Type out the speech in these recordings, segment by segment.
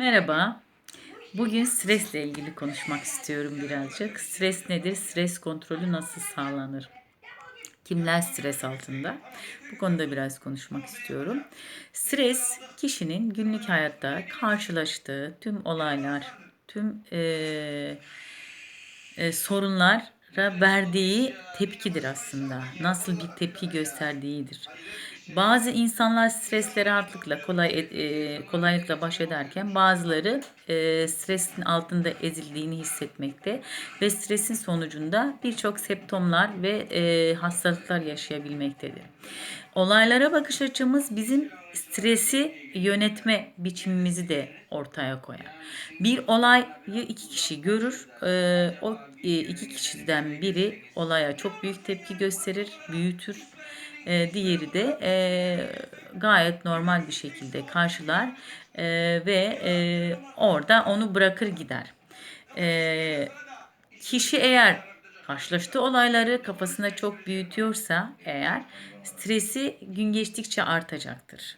Merhaba. Bugün stresle ilgili konuşmak istiyorum birazcık. Stres nedir? Stres kontrolü nasıl sağlanır? Kimler stres altında? Bu konuda biraz konuşmak istiyorum. Stres kişinin günlük hayatta karşılaştığı tüm olaylar, tüm eee, e, sorunlara verdiği tepkidir aslında. Nasıl bir tepki gösterdiğidir. Bazı insanlar stresle rahatlıkla kolay e, kolaylıkla baş ederken bazıları e, stresin altında ezildiğini hissetmekte ve stresin sonucunda birçok septomlar ve e, hastalıklar yaşayabilmektedir. Olaylara bakış açımız bizim stresi yönetme biçimimizi de ortaya koyar. Bir olayı iki kişi görür. Ee, o e, iki kişiden biri olaya çok büyük tepki gösterir, büyütür. Ee, diğeri de e, gayet normal bir şekilde karşılar e, ve e, orada onu bırakır gider. E, kişi eğer karşılaştığı olayları kafasında çok büyütüyorsa eğer stresi gün geçtikçe artacaktır.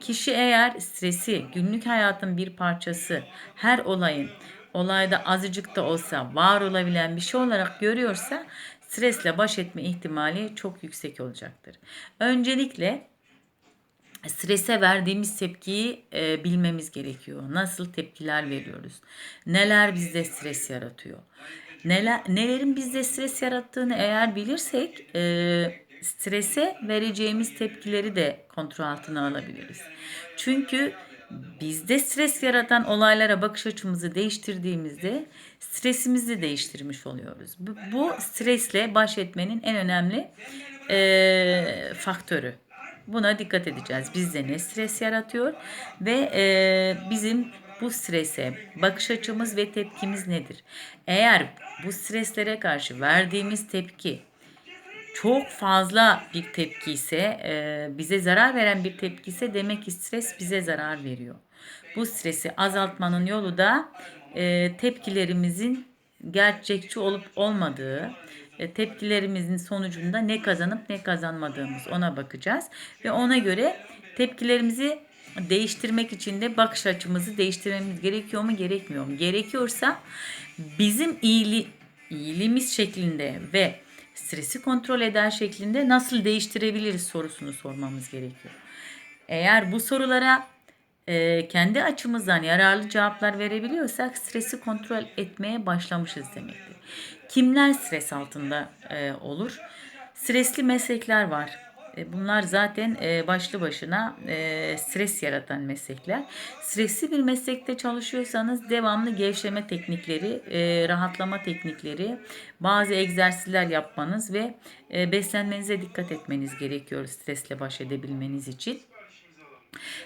Kişi eğer stresi günlük hayatın bir parçası, her olayın olayda azıcık da olsa var olabilen bir şey olarak görüyorsa stresle baş etme ihtimali çok yüksek olacaktır. Öncelikle strese verdiğimiz tepkiyi e, bilmemiz gerekiyor. Nasıl tepkiler veriyoruz? Neler bizde stres yaratıyor? Neler, nelerin bizde stres yarattığını eğer bilirsek e, strese vereceğimiz tepkileri de kontrol altına alabiliriz. Çünkü bizde stres yaratan olaylara bakış açımızı değiştirdiğimizde stresimizi de değiştirmiş oluyoruz. Bu, bu stresle baş etmenin en önemli e, faktörü. Buna dikkat edeceğiz. Bizde ne stres yaratıyor ve e, bizim bu strese bakış açımız ve tepkimiz nedir? Eğer bu streslere karşı verdiğimiz tepki çok fazla bir tepki ise e, bize zarar veren bir tepki ise demek ki stres bize zarar veriyor. Bu stresi azaltmanın yolu da e, tepkilerimizin gerçekçi olup olmadığı, e, tepkilerimizin sonucunda ne kazanıp ne kazanmadığımız ona bakacağız ve ona göre tepkilerimizi değiştirmek için de bakış açımızı değiştirmemiz gerekiyor mu gerekmiyor mu? Gerekiyorsa bizim iyili, iyiliğimiz şeklinde ve stresi kontrol eder şeklinde nasıl değiştirebiliriz sorusunu sormamız gerekiyor. Eğer bu sorulara e, kendi açımızdan yararlı cevaplar verebiliyorsak stresi kontrol etmeye başlamışız demektir. Kimler stres altında e, olur? Stresli meslekler var. E, bunlar zaten e, başlı başına e, stres yaratan meslekler. Stresli bir meslekte çalışıyorsanız devamlı gevşeme teknikleri, rahatlama teknikleri, bazı egzersizler yapmanız ve beslenmenize dikkat etmeniz gerekiyor stresle baş edebilmeniz için.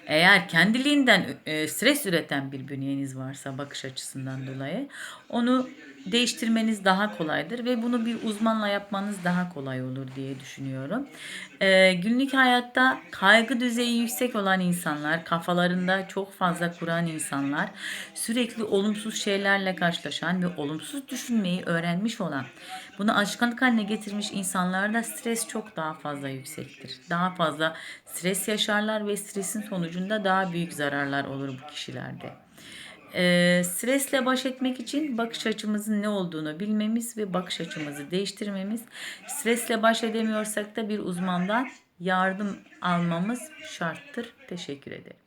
Eğer kendiliğinden stres üreten bir bünyeniz varsa bakış açısından dolayı onu değiştirmeniz daha kolaydır ve bunu bir uzmanla yapmanız daha kolay olur diye düşünüyorum. Ee, günlük hayatta kaygı düzeyi yüksek olan insanlar, kafalarında çok fazla kuran insanlar, sürekli olumsuz şeylerle karşılaşan ve olumsuz düşünmeyi öğrenmiş olan, bunu alışkanlık haline getirmiş insanlarda stres çok daha fazla yüksektir. Daha fazla stres yaşarlar ve stresin sonucunda daha büyük zararlar olur bu kişilerde. E, stresle baş etmek için bakış açımızın ne olduğunu bilmemiz ve bakış açımızı değiştirmemiz. Stresle baş edemiyorsak da bir uzmandan yardım almamız şarttır. Teşekkür ederim.